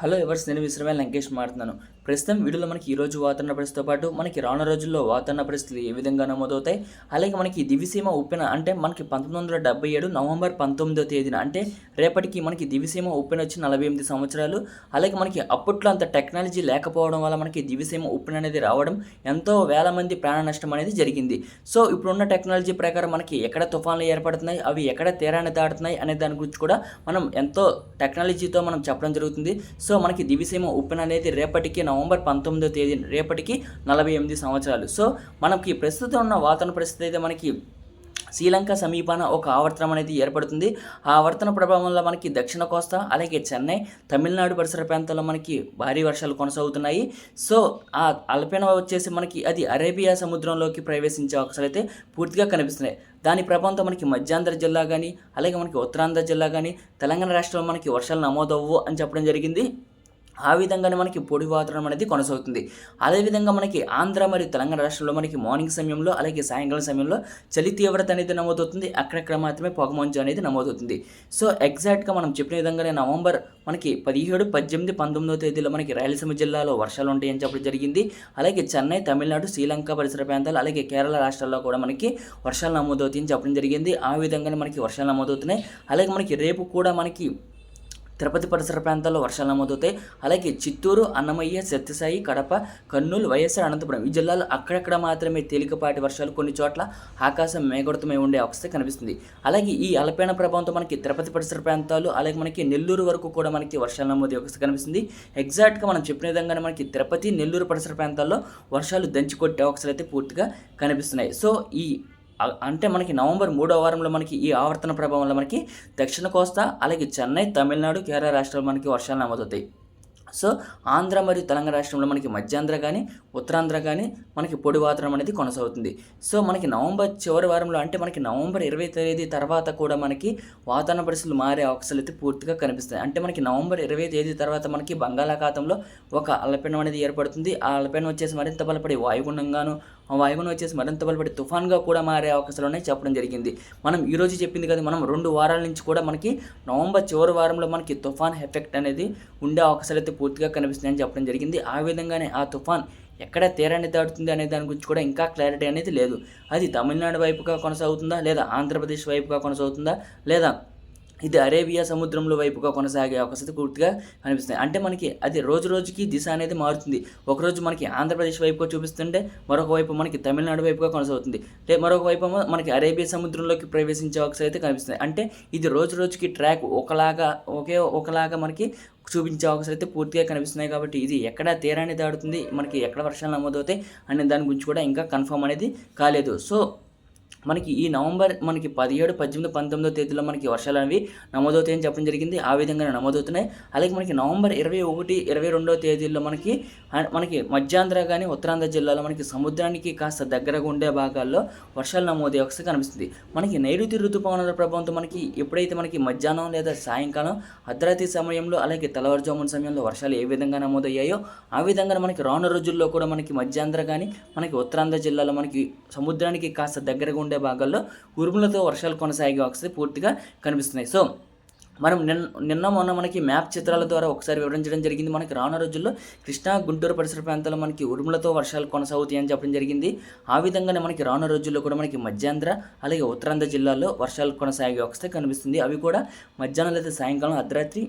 Hello ಎವರ್ಸ್ Lankesh Venkatesh ಮಾಡ್ತಾನು ప్రస్తుతం వీడియోలో మనకి ఈ రోజు వాతావరణ పరిస్థితితో పాటు మనకి రానున్న రోజుల్లో వాతావరణ పరిస్థితులు ఏ విధంగా నమోదవుతాయి? అలాగే మనకి దివిసీమ ఉప్పెన అంటే మనకి పంతొమ్మిది వందల డెబ్బై ఏడు నవంబర్ పంతొమ్మిదో తేదీన అంటే రేపటికి మనకి దివిసీమ ఉప్పెన వచ్చి నలభై ఎనిమిది సంవత్సరాలు. అలాగే మనకి అప్పట్లో అంత టెక్నాలజీ లేకపోవడం వల్ల మనకి దివిసీమ ఉప్పెన అనేది రావడం ఎంతో వేల మంది ప్రాణ నష్టం అనేది జరిగింది. సో ఇప్పుడున్న టెక్నాలజీ ప్రకారం మనకి ఎక్కడ తుఫాన్లు ఏర్పడుతున్నాయి? అవి ఎక్కడ తీరాన్ని దాటుతున్నాయి? అనే దాని గురించి కూడా మనం ఎంతో టెక్నాలజీతో మనం చెప్పడం జరుగుతుంది. సో మనకి దివిసీమ ఉప్పెన అనేది రేపటికి నవంబర్ నవంబర్ పంతొమ్మిదో తేదీ రేపటికి నలభై ఎనిమిది సంవత్సరాలు. సో మనకి ప్రస్తుతం ఉన్న వాతావరణ పరిస్థితి అయితే మనకి శ్రీలంక సమీపాన ఒక ఆవర్తనం అనేది ఏర్పడుతుంది. ఆ ఆవర్తన ప్రభావంలో మనకి దక్షిణ కోస్తా అలాగే చెన్నై తమిళనాడు పరిసర ప్రాంతాల్లో మనకి భారీ వర్షాలు కొనసాగుతున్నాయి. సో ఆ అల్పీన వచ్చేసి మనకి అది అరేబియా సముద్రంలోకి ప్రవేశించే అవకాశాలు అయితే పూర్తిగా కనిపిస్తున్నాయి. దాని ప్రభావంతో మనకి మధ్యాంధ్ర జిల్లా కానీ అలాగే మనకి ఉత్తరాంధ్ర జిల్లా కానీ తెలంగాణ రాష్ట్రంలో మనకి వర్షాలు నమోదవ్వు అని చెప్పడం జరిగింది. ఆ విధంగానే మనకి పొడి వాతావరణం అనేది కొనసాగుతుంది. అదేవిధంగా మనకి ఆంధ్ర మరియు తెలంగాణ రాష్ట్రంలో మనకి మార్నింగ్ సమయంలో అలాగే సాయంకాలం సమయంలో చలి తీవ్రత అనేది నమోదవుతుంది. అక్కడక్కడ మాత్రమే పొగమంచు అనేది నమోదవుతుంది. సో ఎగ్జాక్ట్గా మనం చెప్పిన విధంగానే నవంబర్ మనకి పదిహేడు పద్దెనిమిది పంతొమ్మిదో తేదీలో మనకి రాయలసీమ జిల్లాలో వర్షాలు ఉంటాయని చెప్పడం జరిగింది. అలాగే చెన్నై తమిళనాడు శ్రీలంక పరిసర ప్రాంతాలు అలాగే కేరళ రాష్ట్రాల్లో కూడా మనకి వర్షాలు నమోదవుతాయని చెప్పడం జరిగింది. ఆ విధంగానే మనకి వర్షాలు నమోదవుతున్నాయి. అలాగే మనకి రేపు కూడా మనకి తిరుపతి పరిసర ప్రాంతాల్లో వర్షాలు నమోదవుతాయి. అలాగే చిత్తూరు అన్నమయ్య సత్యసాయి కడప కర్నూలు వైఎస్ఆర్ అనంతపురం ఈ జిల్లాలో అక్కడక్కడ మాత్రమే తేలికపాటి వర్షాలు కొన్ని చోట్ల ఆకాశం మేఘడుతమై ఉండే అవస్థ కనిపిస్తుంది. అలాగే ఈ అలపేన ప్రభావంతో మనకి తిరుపతి పరిసర ప్రాంతాలు అలాగే మనకి నెల్లూరు వరకు కూడా మనకి వర్షాలు నమోదు అవస్థ కనిపిస్తుంది. ఎగ్జాక్ట్గా మనం చెప్పిన విధంగానే మనకి తిరుపతి నెల్లూరు పరిసర ప్రాంతాల్లో వర్షాలు దంచి కొట్టే అవకాశాలు అయితే పూర్తిగా కనిపిస్తున్నాయి. సో ఈ అంటే మనకి నవంబర్ మూడో వారంలో మనకి ఈ ఆవర్తన ప్రభావం వల్ల మనకి దక్షిణ కోస్తా అలాగే చెన్నై తమిళనాడు కేరళ రాష్ట్రాలు మనకి వర్షాలు నమోదవుతాయి. సో ఆంధ్ర మరియు తెలంగాణ రాష్ట్రంలో మనకి మధ్యాంధ్ర కానీ ఉత్తరాంధ్ర కానీ మనకి పొడి వాతావరణం అనేది కొనసాగుతుంది. సో మనకి నవంబర్ చివరి వారంలో అంటే మనకి నవంబర్ ఇరవై తేదీ తర్వాత కూడా మనకి వాతావరణ పరిస్థితులు మారే అవకాశాలు అయితే పూర్తిగా కనిపిస్తాయి. అంటే మనకి నవంబర్ ఇరవై తేదీ తర్వాత మనకి బంగాళాఖాతంలో ఒక అల్పపీడనం అనేది ఏర్పడుతుంది. ఆ అల్పపీడనం వచ్చేసి మరింత బలపడి వాయుగుండంగాను వాయుగుణం వచ్చేసి మరింత బలపడి తుఫాన్గా కూడా మారే అవకాశాలు ఉన్నాయి. చెప్పడం జరిగింది. మనం ఈరోజు చెప్పింది కదా మనం రెండు వారాల నుంచి కూడా మనకి నవంబర్ చివరి వారంలో మనకి తుఫాన్ ఎఫెక్ట్ అనేది ఉండే అవకాశాలు అయితే పూర్తిగా కనిపిస్తున్నాయని చెప్పడం జరిగింది. ఆ విధంగానే ఆ తుఫాన్ ఎక్కడ తీరాన్ని దాటుతుంది అనే దాని గురించి కూడా ఇంకా క్లారిటీ అనేది లేదు. అది తమిళనాడు వైపుగా కొనసాగుతుందా లేదా ఆంధ్రప్రదేశ్ వైపుగా కొనసాగుతుందా లేదా ఇది అరేబియా సముద్రంలో వైపుగా కొనసాగే అవకాశాలు పూర్తిగా కనిపిస్తుంది. అంటే మనకి అది రోజు రోజుకి దిశ అనేది మారుతుంది. ఒకరోజు మనకి ఆంధ్రప్రదేశ్ వైపుగా చూపిస్తుంటే మరొక వైపు మనకి తమిళనాడు వైపుగా కొనసాగుతుంది. అంటే మరొక వైపు మనకి అరేబియా సముద్రంలోకి ప్రవేశించే అవకాశం అయితే కనిపిస్తుంది. అంటే ఇది రోజు రోజుకి ట్రాక్ ఒకలాగా ఒకే ఒకలాగా మనకి చూపించే అవకాశం అయితే పూర్తిగా కనిపిస్తున్నాయి కాబట్టి ఇది ఎక్కడ తీరాన్ని దాడుతుంది మనకి ఎక్కడ వర్షాలు నమోదవుతాయి అనే దాని గురించి కూడా ఇంకా కన్ఫర్మ్ అనేది కాలేదు. సో మనకి ఈ నవంబర్ మనకి పదిహేడు పద్దెనిమిది పంతొమ్మిదో తేదీలో మనకి వర్షాలు అనేవి నమోదవుతాయని చెప్పడం జరిగింది. ఆ విధంగానే నమోదవుతున్నాయి. అలాగే మనకి నవంబర్ ఇరవై ఒకటి ఇరవై రెండో తేదీల్లో మనకి మనకి మధ్యాంధ్ర కానీ ఉత్తరాంధ్ర జిల్లాలో మనకి సముద్రానికి కాస్త దగ్గరగా ఉండే భాగాల్లో వర్షాలు నమోదే ఒకసారి కనిపిస్తుంది. మనకి నైరుతి ఋతుపవనాల ప్రభావంతో మనకి ఎప్పుడైతే మనకి మధ్యాహ్నం లేదా సాయంకాలం అర్ధరాత్రి సమయంలో అలాగే తెల్లవారుజామున సమయంలో వర్షాలు ఏ విధంగా నమోదయ్యాయో ఆ విధంగా మనకి రానున్న రోజుల్లో కూడా మనకి మధ్యాంధ్ర కానీ మనకి ఉత్తరాంధ్ర జిల్లాలో మనకి సముద్రానికి కాస్త దగ్గరగా ఉండే భాగాల్లో ఉరుములతో వర్షాలు కొనసాగే అవకాశాలు పూర్తిగా కనిపిస్తున్నాయి. సో మనం నిన్న నిన్న మొన్న మనకి మ్యాప్ చిత్రాల ద్వారా ఒకసారి వివరించడం జరిగింది. మనకి రానున్న రోజుల్లో కృష్ణా గుంటూరు పరిసర ప్రాంతాల్లో మనకి ఉరుములతో వర్షాలు కొనసాగుతాయి అని చెప్పడం జరిగింది. ఆ విధంగానే మనకి రానున్న రోజుల్లో కూడా మనకి మధ్యాంధ్ర అలాగే ఉత్తరాంధ్ర జిల్లాల్లో వర్షాలు కొనసాగే అవకాశం కనిపిస్తుంది. అవి కూడా మధ్యాహ్నం లేదా సాయంకాలం అర్ధరాత్రి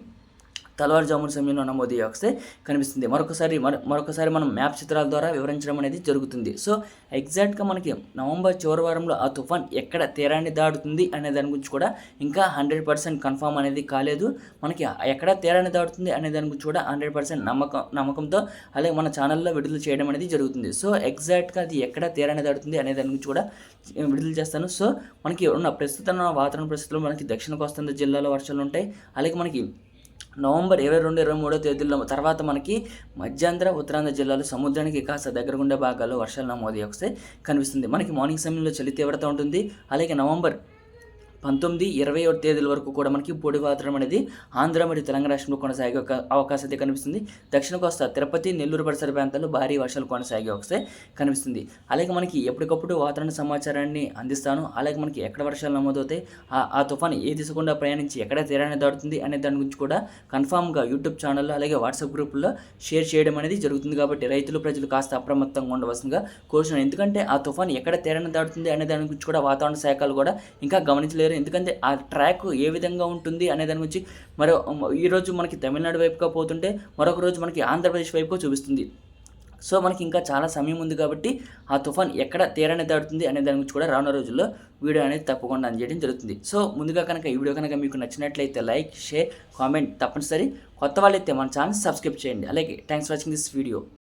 తెల్లవారుజామున సమయంలో నమోదు వస్తే కనిపిస్తుంది. మరొకసారి మరొకసారి మనం మ్యాప్ చిత్రాల ద్వారా వివరించడం అనేది జరుగుతుంది. సో ఎగ్జాక్ట్గా మనకి నవంబర్ చివరి వారంలో ఆ తుఫాన్ ఎక్కడ తీరాన్ని దాటుతుంది అనే దాని గురించి కూడా ఇంకా హండ్రెడ్ పర్సెంట్ కన్ఫామ్ అనేది కాలేదు. మనకి ఎక్కడ తీరాన్ని దాటుతుంది అనే దాని గురించి కూడా హండ్రెడ్ పర్సెంట్ నమ్మకం నమ్మకంతో అలాగే మన ఛానల్లో విడుదల చేయడం అనేది జరుగుతుంది. సో ఎగ్జాక్ట్గా అది ఎక్కడ తీరాన్ని దాడుతుంది అనే దాని గురించి కూడా విడుదల చేస్తాను. సో మనకి ఉన్న ప్రస్తుతం ఉన్న వాతావరణ పరిస్థితుల్లో మనకి దక్షిణ కోస్తా జిల్లాలో వర్షాలు ఉంటాయి. అలాగే మనకి నవంబర్ ఇరవై రెండు ఇరవై మూడో తేదీల్లో తర్వాత మనకి మధ్యాంధ్ర ఉత్తరాంధ్ర జిల్లాలో సముద్రానికి కాస్త దగ్గర ఉండే భాగాల్లో వర్షాలు నమోదు వస్తే కనిపిస్తుంది. మనకి మార్నింగ్ సమయంలో చలి తీవ్రత ఉంటుంది. అలాగే నవంబర్ పంతొమ్మిది ఇరవై ఒకటి తేదీల వరకు కూడా మనకి పొడి వాతావరణం అనేది ఆంధ్ర మరియు తెలంగాణ రాష్ట్రంలో కొనసాగే ఒక అవకాశం అయితే కనిపిస్తుంది. దక్షిణ కోస్తా తిరుపతి నెల్లూరు పరిసర ప్రాంతాల్లో భారీ వర్షాలు కొనసాగే అవకాశం కనిపిస్తుంది. అలాగే మనకి ఎప్పటికప్పుడు వాతావరణ సమాచారాన్ని అందిస్తాను. అలాగే మనకి ఎక్కడ వర్షాలు నమోదవుతాయి ఆ- ఆ ఏ దిశకుండా ప్రయాణించి ఎక్కడ తీరాన్ని దాటుతుంది అనే దాని గురించి కూడా కన్ఫామ్గా యూట్యూబ్ ఛానల్లో అలాగే వాట్సాప్ గ్రూపుల్లో షేర్ చేయడం అనేది జరుగుతుంది. కాబట్టి రైతులు ప్రజలు కాస్త అప్రమత్తంగా ఉండవలసిందిగా కోరుతున్నాను ఎందుకంటే ఆ తుఫాను ఎక్కడ తీరాన్ని దాటుతుంది అనే దాని గురించి కూడా వాతావరణ శాఖలు కూడా ఇంకా గమనించలేరు. ఎందుకంటే ఆ ట్రాక్ ఏ విధంగా ఉంటుంది అనే దాని గురించి మరో ఈరోజు మనకి తమిళనాడు వైపుగా పోతుంటే మరొక రోజు మనకి ఆంధ్రప్రదేశ్ వైపుగా చూపిస్తుంది. సో మనకి ఇంకా చాలా సమయం ఉంది కాబట్టి ఆ తుఫాన్ ఎక్కడ తీరాన్ని దాడుతుంది అనే దాని గురించి కూడా రానున్న రోజుల్లో వీడియో అనేది తప్పకుండా అందజేయడం జరుగుతుంది. సో ముందుగా కనుక ఈ వీడియో కనుక మీకు నచ్చినట్లయితే లైక్ షేర్ కామెంట్ తప్పనిసరి. కొత్త వాళ్ళైతే మన ఛానల్ సబ్స్క్రైబ్ చేయండి. అలాగే థ్యాంక్స్ వాచింగ్ దిస్ వీడియో.